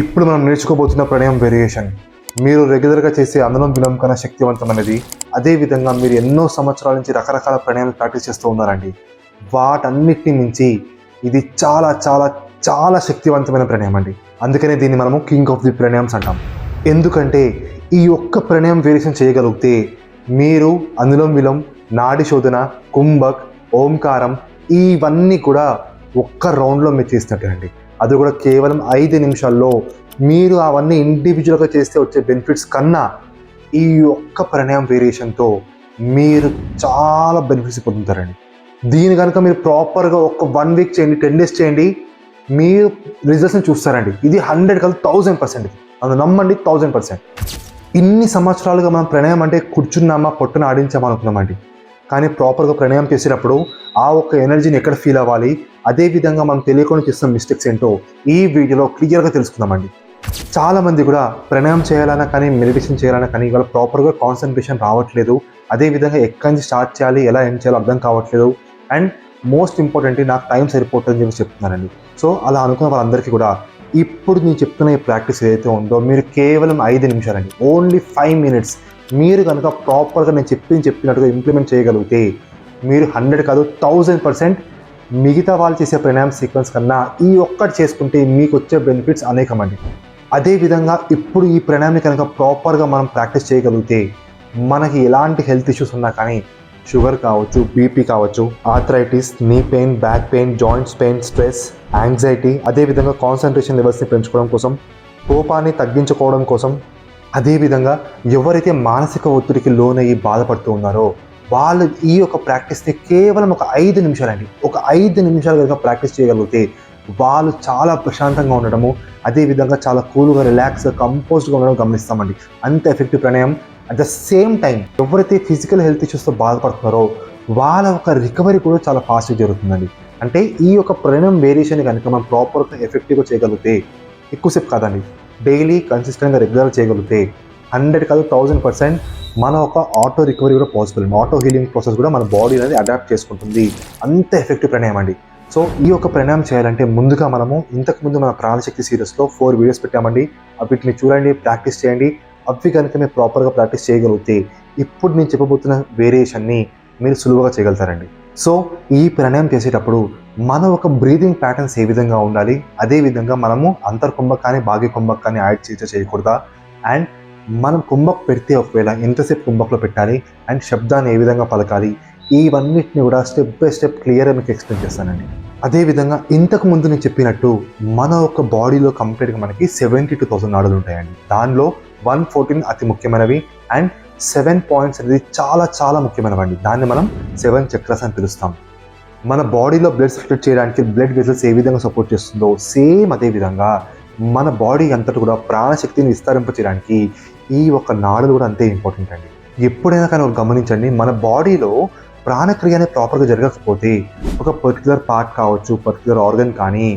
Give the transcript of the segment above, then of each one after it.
ఇప్పుడు మనం నేర్చుకోబోతున్న ప్రణయం వేరియేషన్. మీరు రెగ్యులర్గా చేసే అందనం విలం కన్నా శక్తివంతమైనది అదేవిధంగా మీరు ఎన్నో సంవత్సరాల నుంచి రకరకాల ప్రణయాలు ప్రాక్టీస్ చేస్తూ ఉన్నారండి. వాటన్నిటిని మించి ఇది చాలా చాలా చాలా శక్తివంతమైన ప్రణయం అండి అందుకనే దీన్ని మనము కింగ్ ఆఫ్ ది ప్రణయమ్స్ అంటాం. ఎందుకంటే ఈ ఒక్క ప్రణయం వేరియేషన్ చేయగలిగితే మీరు అనులోం విలం నాడి శోధన కుంభక్ ఓంకారం ఇవన్నీ కూడా ఒక్క రౌండ్లో మీరు చేసినట్టు అండి అది కూడా కేవలం ఐదు నిమిషాల్లో. మీరు అవన్నీ ఇండివిజువల్గా చేస్తే వచ్చే బెనిఫిట్స్ కన్నా ఈ ఒక్క ప్రణయం వేరియేషన్తో మీరు చాలా బెనిఫిట్స్ పొందుతారండి. దీని కనుక మీరు ప్రాపర్గా ఒక వన్ వీక్ చేయండి టెన్ డేస్ చేయండి మీరు రిజల్ట్స్ని చూస్తారండి. ఇది హండ్రెడ్ కాదు థౌజండ్ పర్సెంట్ అది నమ్మండి థౌజండ్ పర్సెంట్ ఇన్ని సంవత్సరాలుగా మనం ప్రణయం అంటే కూర్చున్నామా పొట్టును ఆడించామా అనుకున్నామండి. కానీ ప్రాపర్గా ప్రణయం చేసేటప్పుడు ఆ ఒక్క ఎనర్జీని ఎక్కడ ఫీల్ అవ్వాలి? అదే విధంగా మనం తెలియకుండా చేస్తున్న మిస్టేక్స్ ఏంటో ఈ వీడియోలో క్లియర్గా తెలుసుకుందామండి. చాలా మంది కూడా ప్రణయం చేయాలన్నా కానీ మెడిటేషన్ చేయాలన్నా కానీ ఇవాళ ప్రాపర్గా కాన్సన్ట్రేషన్ రావట్లేదు. అదే విధంగా ఎక్కడి నుంచి స్టార్ట్ చేయాలి ఎలా ఏం చేయాలో అర్థం కావట్లేదు. అండ్ మోస్ట్ ఇంపార్టెంట్ నాకు టైం సరిపోతుందని చెప్పి చెప్తున్నానండి సో అలా అనుకున్న వాళ్ళందరికీ కూడా ఇప్పుడు నేను చెప్తున్న ఈ ప్రాక్టీస్ ఏదైతే ఉందో మీరు కేవలం ఐదు నిమిషాలండి. ఓన్లీ ఫైవ్ మినిట్స్ మీరు కనుక ప్రాపర్గా నేను చెప్పింది చెప్పినట్టుగా ఇంప్లిమెంట్ చేయగలిగితే మీరు హండ్రెడ్ కాదు థౌజండ్ పర్సెంట్ మిగతా వాళ్ళు చేసే ప్రణాయం సీక్వెన్స్ కన్నా ఈ ఒక్కటి చేసుకుంటే మీకు వచ్చే బెనిఫిట్స్ అనేకమండి. అదేవిధంగా ఇప్పుడు ఈ ప్రణాయాన్ని కనుక ప్రాపర్గా మనం ప్రాక్టీస్ చేయగలిగితే మనకి ఎలాంటి హెల్త్ ఇష్యూస్ ఉన్నా కానీ షుగర్ కావచ్చు బీపీ కావచ్చు arthritis knee pain back pain joints pain stress anxiety అదేవిధంగా కాన్సన్ట్రేషన్ లెవెల్స్ని పెంచుకోవడం కోసం కోపాన్ని తగ్గించుకోవడం కోసం అదేవిధంగా ఎవరైతే మానసిక ఒత్తిడికి లోనయ్యి బాధపడుతూ ఉన్నారో వాళ్ళు ఈ యొక్క ప్రాక్టీస్ని కేవలం ఒక ఐదు నిమిషాలండి. ఒక ఐదు నిమిషాలు కనుక ప్రాక్టీస్ చేయగలిగితే వాళ్ళు చాలా ప్రశాంతంగా ఉండడము అదేవిధంగా చాలా కూల్గా రిలాక్స్ కంపోజ్డ్గా ఉండడం గమనిస్తామండి. అంత ఎఫెక్టివ్ ప్రణయం అట్ ద సేమ్ టైం ఎవరైతే ఫిజికల్ హెల్త్ ఇష్యూస్తో బాధపడుతున్నారో వాళ్ళ ఒక రికవరీ కూడా చాలా ఫాస్ట్గా జరుగుతుందండి. అంటే ఈ యొక్క ప్రణయం వేరియేషన్ కనుక మనం ప్రాపర్గా ఎఫెక్టివ్గా చేయగలిగితే ఎక్కువసేపు కాదండి. డైలీ కన్సిస్టెంట్గా రెగ్యులర్ చేయగలిగితే హండ్రెడ్ కాదు థౌజండ్ పర్సెంట్ మన ఒక ఆటో రికవరీ కూడా పాసిబుల్ ఆటో హీలింగ్ ప్రాసెస్ కూడా మన బాడీ అనేది అడాప్ట్ చేసుకుంటుంది. అంత ఎఫెక్టివ్ ప్రణయం అండి. సో ఈ యొక్క ప్రణాయం చేయాలంటే ముందుగా మనము ఇంతకుముందు మన ప్రాణశక్తి సిరీస్లో ఫోర్ వీడియోస్ పెట్టామండి. వీటిని చూడండి ప్రాక్టీస్ చేయండి. అవి కనుక మీరు ప్రాపర్గా ప్రాక్టీస్ చేయగలిగితే ఇప్పుడు నేను చెప్పబోతున్న వేరియేషన్ని మీరు సులువుగా చేయగలుగుతారండి. సో ఈ ప్రణాయం చేసేటప్పుడు మన ఒక బ్రీదింగ్ ప్యాటర్న్స్ ఏ విధంగా ఉండాలి? అదే విధంగా మనము అంతర్కుంభక్ కానీ బాగ్య కుంభక్ కానీ యాడ్ చేసే చేయకూడదా? అండ్ మనం కుంభక్ పెడితే ఒకవేళ ఎంతసేపు కుంభక్లో పెట్టాలి? అండ్ శబ్దాన్ని ఏ విధంగా పలకాలి? ఇవన్నిటిని కూడా స్టెప్ బై స్టెప్ క్లియర్గా మీకు ఎక్స్ప్లెయిన్ చేస్తానండి. అదేవిధంగా ఇంతకు ముందు నేను చెప్పినట్టు మన ఒక బాడీలో కంప్లీట్గా మనకి సెవెంటీ టూ థౌసండ్ నాడులు ఉంటాయండి. దానిలో వన్ ఫోర్టీన్ అతి ముఖ్యమైనవి అండ్ సెవెన్ పాయింట్స్ అనేది చాలా చాలా ముఖ్యమైనవండి. దాన్ని మనం సెవెన్ చక్రస్ అని పిలుస్తాం. మన బాడీలో బ్లడ్ సర్క్యులేట్ చేయడానికి బ్లడ్ వెసల్స్ ఏ విధంగా సపోర్ట్ చేస్తుందో సేమ్ అదే విధంగా మన బాడీ అంతటి కూడా ప్రాణశక్తిని విస్తరింపచేయడానికి ఈ ఒక నాడులు కూడా అంతే ఇంపార్టెంట్ అండి. ఎప్పుడైనా కానీ ఒక గమనించండి మన బాడీలో ప్రాణక్రియ అనేది ప్రాపర్గా జరగకపోతే ఒక పర్టికులర్ పార్ట్ కావచ్చు పర్టికులర్ ఆర్గన్ కానీ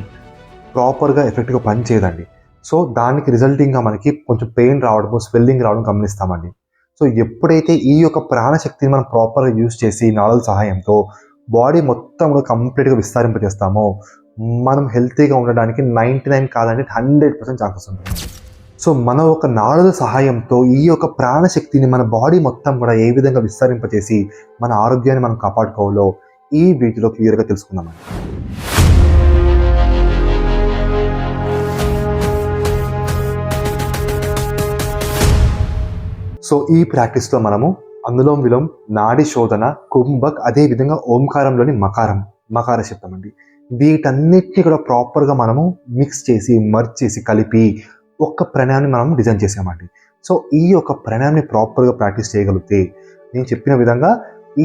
ప్రాపర్గా ఎఫెక్ట్గా పనిచేయదండి. సో దానికి రిజల్టింగ్గా మనకి కొంచెం పెయిన్ రావడము స్వెల్లింగ్ రావడం గమనిస్తామండి. సో ఎప్పుడైతే ఈ యొక్క ప్రాణశక్తిని మనం ప్రాపర్గా యూజ్ చేసి నాడుల సహాయంతో బాడీ మొత్తం కూడా కంప్లీట్గా విస్తరింపజేస్తామో. మనం హెల్తీగా ఉండడానికి నైంటీ నైన్ కాదండి హండ్రెడ్ పర్సెంట్ ఛాన్సెస్ ఉంటుంది సో మన ఒక నాడుల సహాయంతో ఈ యొక్క ప్రాణశక్తిని మన బాడీ మొత్తం కూడా ఏ విధంగా విస్తరింపచేసి మన ఆరోగ్యాన్ని మనం కాపాడుకోవాలో ఈ వీడియోలో క్లియర్గా తెలుసుకుందాం సో ఈ ప్రాక్టీస్లో మనము అందులోం విలోం నాడి శోధన కుంభక్ అదే విధంగా ఓంకారంలోని మకారం మకార శబ్దం అండి. వీటన్నిటిని కూడా ప్రాపర్గా మనము మిక్స్ చేసి మర్చ్ చేసి కలిపి ఒక్క ప్రణయాన్ని మనం డిజైన్ చేసామండి. సో ఈ యొక్క ప్రణయాన్ని ప్రాపర్గా ప్రాక్టీస్ చేయగలిగితే నేను చెప్పిన విధంగా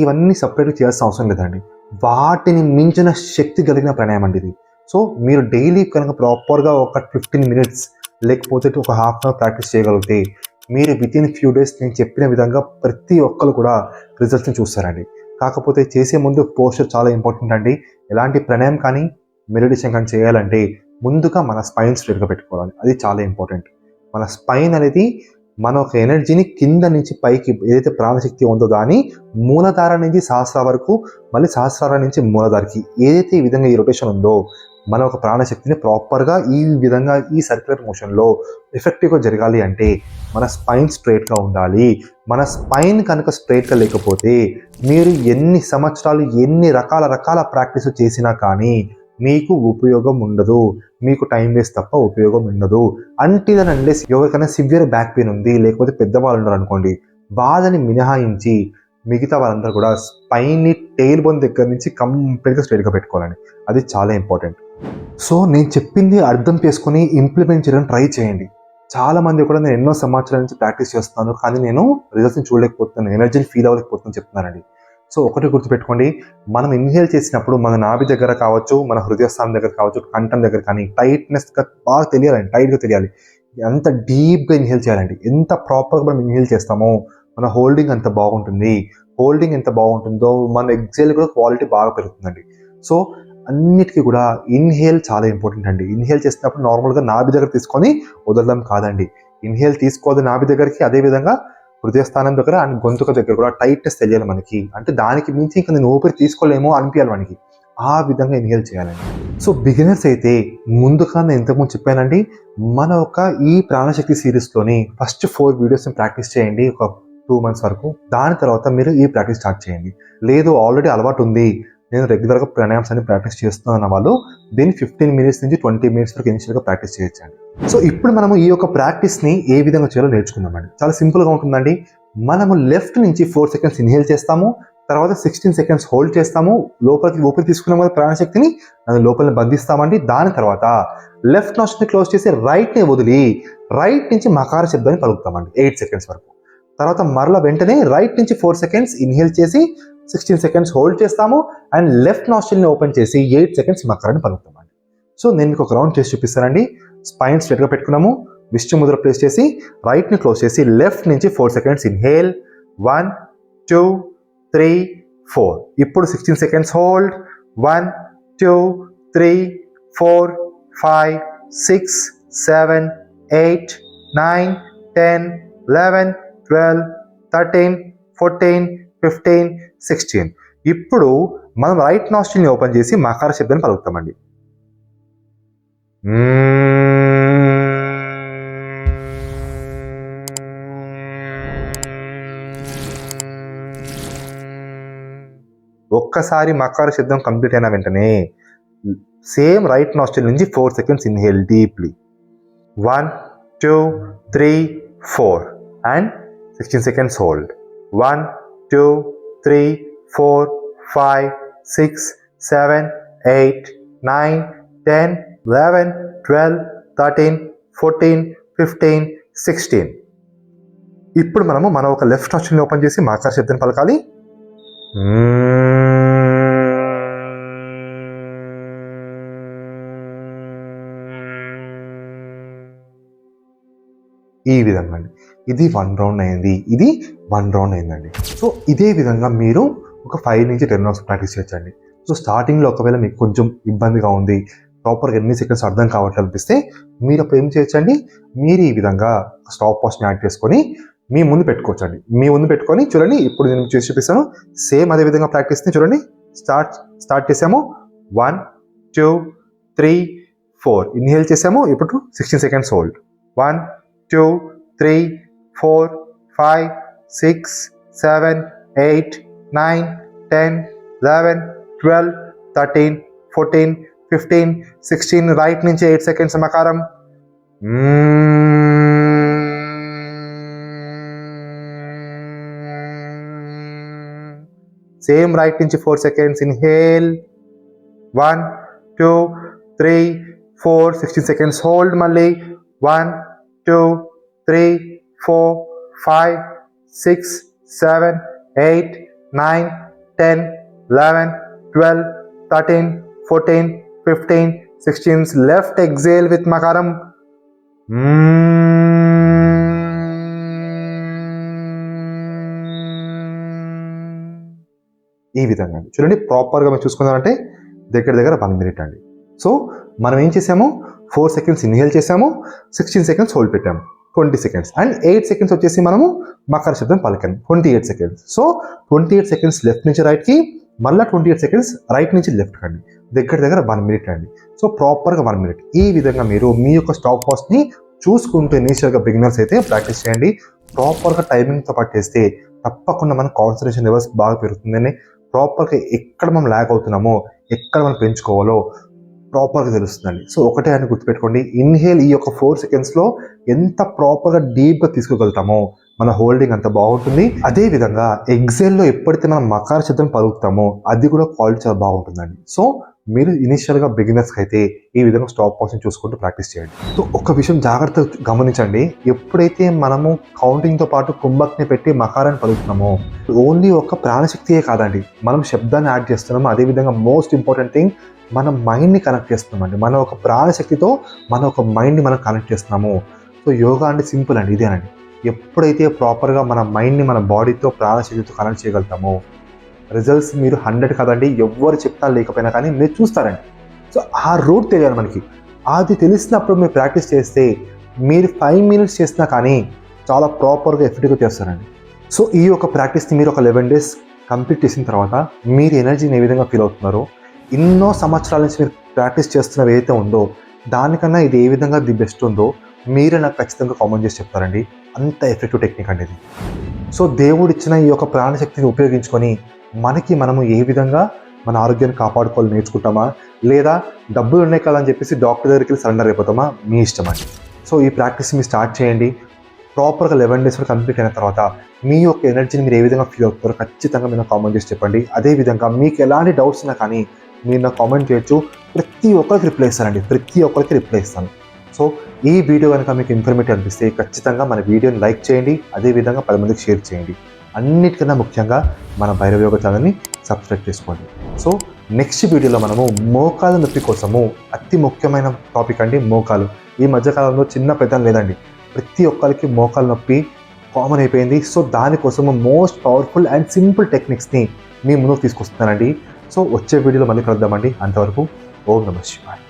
ఇవన్నీ సపరేట్గా చేయాల్సిన అవసరం లేదండి. వాటిని మించిన శక్తి కలిగిన ప్రణాయం అండి ఇది. సో మీరు డైలీ కనుక ప్రాపర్గా ఒక ఫిఫ్టీన్ మినిట్స్ లేకపోతే ఒక హాఫ్ అన్ అవర్ ప్రాక్టీస్ చేయగలిగితే మీరు విత్ ఇన్ ఫ్యూ డేస్ నేను చెప్పిన విధంగా ప్రతి ఒక్కరు కూడా రిజల్ట్స్ని చూస్తారండి. కాకపోతే చేసే ముందు పోస్టర్ చాలా ఇంపార్టెంట్ అండి. ఎలాంటి ప్రణయం కానీ మెడిటేషన్ కానీ చేయాలంటే ముందుగా మన స్పైన్ స్ట్రేట్గా పెట్టుకోవాలి. అది చాలా ఇంపార్టెంట్ మన స్పైన్ అనేది మన ఒక ఎనర్జీని కింద నుంచి పైకి ఏదైతే ప్రాణశక్తి ఉందో దాని మూలధార నుంచి సహస్ర వరకు మళ్ళీ సహస్రార నుంచి మూలధారకి ఏదైతే ఈ విధంగా ఈ రొటేషన్ ఉందో మన ఒక ప్రాణశక్తిని ప్రాపర్గా ఈ విధంగా ఈ సర్క్యులర్ మోషన్లో ఎఫెక్టివ్గా జరగాలి అంటే మన స్పైన్ స్ట్రైట్గా ఉండాలి. మన స్పైన్ కనుక స్ట్రైట్గా లేకపోతే మీరు ఎన్ని సంవత్సరాలు ఎన్ని రకాల రకాల ప్రాక్టీస్ చేసినా కానీ మీకు ఉపయోగం ఉండదు. మీకు టైం వేస్ట్ తప్ప ఉపయోగం ఉండదు. అంటే అండ్ ఎవరికైనా సివియర్ బ్యాక్ పెయిన్ ఉంది లేకపోతే పెద్దవాళ్ళు ఉన్నారు అనుకోండి బాధని మినహాయించి మిగతా వాళ్ళందరూ కూడా స్పైన్ని టెయిల్ బోన్ దగ్గర నుంచి కంప్లీట్గా స్ట్రైట్గా పెట్టుకోవాలండి. అది చాలా ఇంపార్టెంట్ సో నేను చెప్పింది అర్థం చేసుకొని ఇంప్లిమెంట్ చేయడం ట్రై చేయండి. చాలా మంది కూడా నేను ఎన్నో సంవత్సరాల నుంచి ప్రాక్టీస్ చేస్తున్నాను కానీ నేను రిజల్ట్స్ని చూడలేకపోతున్నాను ఎనర్జీని ఫీల్ అవ్వలేకపోతున్నాను చెప్తున్నానండి. సో ఒకటి గుర్తుపెట్టుకోండి మనం ఇన్హేల్ చేసినప్పుడు మన నాభి దగ్గర కావచ్చు మన హృదయస్థానం దగ్గర కావచ్చు కంఠం దగ్గర కానీ టైట్నెస్గా బాగా తెలియాలండి టైట్గా తెలియాలి. ఎంత డీప్గా ఇన్హేల్ చేయాలండి ఎంత ప్రాపర్గా మనం ఇన్హేల్ చేస్తామో మన హోల్డింగ్ అంత బాగుంటుంది. హోల్డింగ్ ఎంత బాగుంటుందో మన ఎగ్జైల్ కూడా క్వాలిటీ బాగా పెరుగుతుందండి. సో అన్నిటికీ కూడా ఇన్హేల్ చాలా ఇంపార్టెంట్ అండి. ఇన్హేల్ చేసినప్పుడు నార్మల్గా నాభి దగ్గర తీసుకొని వదలడం కాదండి. ఇన్హేల్ తీసుకోవద్దు నాభి దగ్గరికి అదేవిధంగా హృదయస్థానం దగ్గర అండ్ గొంతుక దగ్గర కూడా టైట్నెస్ తెలియాలి మనకి. అంటే దానికి మించి ఇంకా నేను ఊపిరి తీసుకోలేమో అనిపించాలి మనకి ఆ విధంగా ఇన్హేల్ చేయాలండి. సో బిగినర్స్ అయితే ముందుగా నేను ఇంతకుముందు చెప్పానండి మన ఒక ఈ ప్రాణశక్తి సిరీస్లోని ఫస్ట్ ఫోర్ వీడియోస్ని ప్రాక్టీస్ చేయండి ఒక టూ మంత్స్ వరకు. దాని తర్వాత మీరు ఈ ప్రాక్టీస్ స్టార్ట్ చేయండి. లేదు ఆల్రెడీ అలవాటు ఉంది. నేను రెగ్యులర్గా ప్రాణాయామ్స్ అని ప్రాక్టీస్ చేస్తున్న వాళ్ళు దీన్ని ఫిఫ్టీన్ మినిట్స్ నుంచి ట్వంటీ మినిట్స్ వరకు ఇనిషియల్గా ప్రాక్టీస్ చేయొచ్చండి. సో ఇప్పుడు మనము ఈ యొక్క ప్రాక్టీస్ని ఏ విధంగా చేయాలో నేర్చుకుందామండి చాలా సింపుల్గా ఉంటుందండి. మనము లెఫ్ట్ నుంచి ఫోర్ సెకండ్స్ ఇన్హేల్ చేస్తాము తర్వాత సిక్స్టీన్ సెకండ్స్ హోల్డ్ చేస్తాము లోపలికి ఊపిరి తీసుకున్నాం కదా ప్రాణశక్తిని అది లోపలిని బంధిస్తామండి. దాని తర్వాత లెఫ్ట్ నోస్ట్ని క్లోజ్ చేసి రైట్ని వదిలి రైట్ నుంచి మకార శబ్దాన్ని పలుకుతామండి. ఎయిట్ సెకండ్స్ వరకు. తర్వాత మరల వెంటనే రైట్ నుంచి ఫోర్ సెకండ్స్ ఇన్హేల్ చేసి సిక్స్టీన్ సెకండ్స్ హోల్డ్ చేస్తాము అండ్ లెఫ్ట్ నాస్టిల్ని ఓపెన్ చేసి ఎయిట్ సెకండ్స్ మకరాన్ని పలుకుతామండి. సో నేను మీకు ఒక రౌండ్ చేసి చూపిస్తానండి. స్పైన్ స్ట్రెట్గా పెట్టుకున్నాము. విష్ణు ముద్ర ప్లేస్ చేసి రైట్ని క్లోజ్ చేసి లెఫ్ట్ నుంచి four seconds inhale one two three four ఇప్పుడు sixteen seconds hold one two three four five six seven eight nine ten eleven twelve thirteen fourteen fifteen sixteen ఇప్పుడు మనం రైట్ నాస్టిల్ని ఓపెన్ చేసి మకార శబ్దాన్ని పలుకుతామండి. ఒక్కసారి మకార శబ్దం కంప్లీట్ అయిన వెంటనే సేమ్ రైట్ నాస్టిల్ నుంచి four seconds inhale deeply one two three four and sixteen seconds hold one two three four five six seven eight nine ten eleven twelve thirteen fourteen fifteen sixteen. ఇప్పుడు మనము మన ఒక left option open చేసి మాకార శబ్దం పలకాలి ఈ విధంగా అండి. ఇది వన్ రౌండ్ అయింది ఇది వన్ రౌండ్ అయిందండి. సో ఇదే విధంగా మీరు ఒక ఫైవ్ నుంచి టెన్ రౌండ్స్ ప్రాక్టీస్ చేయొచ్చండి. సో స్టార్టింగ్లో ఒకవేళ మీకు కొంచెం ఇబ్బందిగా ఉంది ప్రాపర్గా ఎన్ని సెకండ్స్ అర్థం కావట్లేదు అనిపిస్తే మీరు అప్పుడు ఏం చేయొచ్చండి? మీరు ఈ విధంగా స్టాప్ వాచ్ని యాడ్ చేసుకొని మీ ముందు పెట్టుకోవచ్చండి. మీ ముందు పెట్టుకొని చూడండి ఇప్పుడు నేను చేసి చూపిస్తాను. సేమ్ అదే విధంగా ప్రాక్టీస్ని చూడండి. స్టార్ట్ స్టార్ట్ చేసాము. One two three four inhale చేసాము. ఇప్పుడు sixteen seconds hold one two three four five six seven eight nine ten eleven twelve thirteen fourteen fifteen sixteen right నుంచి ఎయిట్ సెకండ్స్ మకారం. సేమ్ రైట్ నుంచి four seconds. Inhale. One two three four sixteen seconds. Hold మళ్ళీ. One two three four five six seven eight nine ten eleven twelve thirteen fourteen fifteen sixteen. Left exhale with మకారం. ఈ విధంగా అండి. చూడండి ప్రాపర్గా మేము చూసుకున్నారంటే దగ్గర దగ్గర వన్ మినిట్ అండి. సో మనం ఏం చేసాము? ఫోర్ సెకండ్స్ ఇన్హేల్ చేసాము. సిక్స్టీన్ సెకండ్స్ హోల్డ్ పెట్టాము. Twenty seconds. And eight seconds వచ్చేసి మనము మకర శబ్దం పలకండి twenty eight seconds. So twenty eight seconds left నుంచి రైట్కి మళ్ళీ ట్వంటీ ఎయిట్ సెకండ్స్ రైట్ నుంచి లెఫ్ట్ కండి దగ్గర దగ్గర వన్ మినిట్ అండి. సో ప్రాపర్గా వన్ మినిట్. ఈ విధంగా మీరు మీ యొక్క స్టాప్ వాచ్ని చూసుకుంటూ ఇనీషియల్గా బిగినర్స్ అయితే ప్రాక్టీస్ చేయండి. ప్రాపర్గా టైమింగ్తో పాటు చేస్తే తప్పకుండా మన కాన్సన్ట్రేషన్ లెవెల్స్ బాగా పెరుగుతుందని ప్రాపర్గా ఎక్కడ మనం ల్యాక్ అవుతున్నామో ఎక్కడ మనం పెంచుకోవాలో ప్రాపర్గా తెలుస్తుందండి. సో ఒకటే అని గుర్తుపెట్టుకోండి. ఇన్హేల్ ఈ యొక్క ఫోర్ సెకండ్స్లో ఎంత ప్రాపర్గా డీప్గా తీసుకోగలుగుతామో మన హోల్డింగ్ అంత బాగుంటుంది. అదే విధంగా ఎగ్జైల్లో ఎప్పుడైతే మనం మకార శబ్దం పలుకుతామో అది కూడా క్వాలిటీ చాలా బాగుంటుందండి. సో మీరు ఇనిషియల్గా బిగినర్స్కి అయితే ఈ విధంగా స్టాప్ పాస్ని చూసుకుంటూ ప్రాక్టీస్ చేయండి. సో ఒక విషయం జాగ్రత్త గమనించండి. ఎప్పుడైతే మనము కౌంటింగ్తో పాటు కుంభక్ని పెట్టి మకారాన్ని పలుకుతున్నామో ఓన్లీ ఒక ప్రాణశక్తియే కాదండి. మనం శబ్దాన్ని యాడ్ చేస్తున్నాము అదేవిధంగా మోస్ట్ ఇంపార్టెంట్ థింగ్ మన మైండ్ని కనెక్ట్ చేస్తున్నామండి మన ఒక ప్రాణశక్తితో మన ఒక మైండ్ని మనం కనెక్ట్ చేస్తున్నాము. సో యోగా అంటే సింపుల్ అండి. ఇదేనండి ఎప్పుడైతే ప్రాపర్గా మన మైండ్ని మన బాడీతో ప్రాణశక్తితో కనెక్ట్ చేయగలుగుతామో రిజల్ట్స్ మీరు హండ్రెడ్ కదండి ఎవ్వరు చెప్తా లేకపోయినా కానీ మీరు చూస్తారండి. సో ఆ రూట్ తెలియాలి మనకి. అది తెలిసినప్పుడు మీరు ప్రాక్టీస్ చేస్తే మీరు ఫైవ్ మినిట్స్ చేసినా కానీ చాలా ప్రాపర్గా ఎఫెక్టివ్గా చేస్తారండి. సో ఈ యొక్క ప్రాక్టీస్ని మీరు ఒక లెవెన్ డేస్ కంప్లీట్ చేసిన తర్వాత మీరు ఎనర్జీని ఏ విధంగా ఫీల్ అవుతున్నారో ఎన్నో సంవత్సరాల నుంచి మీరు ప్రాక్టీస్ చేస్తున్నవి ఏదైతే ఉందో దానికన్నా ఇది ఏ విధంగా ది బెస్ట్ ఉందో మీరే నాకు ఖచ్చితంగా కామెంట్ చేసి చెప్తారండి. అంత ఎఫెక్టివ్ టెక్నిక్ అండి ఇది. సో దేవుడు ఇచ్చిన ఈ యొక్క ప్రాణశక్తిని ఉపయోగించుకొని మనకి మనము ఏ విధంగా మన ఆరోగ్యాన్ని కాపాడుకోవాలి నేర్చుకుంటామా? లేదా డబ్బులు ఉన్నాయి కదా అని చెప్పేసి డాక్టర్ దగ్గరికి వెళ్ళి సరెండర్ అయిపోతామా? మీ ఇష్టం అండి. సో ఈ ప్రాక్టీస్ మీరు స్టార్ట్ చేయండి. ప్రాపర్గా లెవెన్ డేస్ వరకు కంప్లీట్ అయిన తర్వాత మీ యొక్క ఎనర్జీని మీరు ఏ విధంగా ఫీల్ అవుతారో ఖచ్చితంగా మీరు కామెంట్ చేసి చెప్పండి. అదేవిధంగా మీకు ఎలాంటి డౌట్స్ ఉన్నా కానీ మీరు నాకు కామెంట్ చేయొచ్చు. ప్రతి ఒక్కరికి రిప్లై ఇస్తానండి. ప్రతి ఒక్కరికి రిప్లై ఇస్తాను. సో ఈ వీడియో కనుక మీకు ఇన్ఫర్మేటివ్ అనిపిస్తే ఖచ్చితంగా మన వీడియోని లైక్ చేయండి. అదేవిధంగా పది మందికి షేర్ చేయండి. అన్నిటికన్నా ముఖ్యంగా మన భైరవ యోగ ఛానల్ని సబ్స్క్రైబ్ చేసుకోండి. సో నెక్స్ట్ వీడియోలో మనము మోకాలు నొప్పి కోసము అతి ముఖ్యమైన టాపిక్ అండి మోకాలు. ఈ మధ్యకాలంలో చిన్న పెద్ద లేదండి. ప్రతి ఒక్కరికి మోకాలు నొప్పి కామన్ అయిపోయింది. సో దానికోసము మోస్ట్ పవర్ఫుల్ అండ్ సింపుల్ టెక్నిక్స్ని మీ ముందుకు తీసుకొస్తున్నానండి. సో వచ్చే వీడియోలో మళ్ళీ కలుద్దామండి. అంతవరకు ఓం నమ శివాయ్.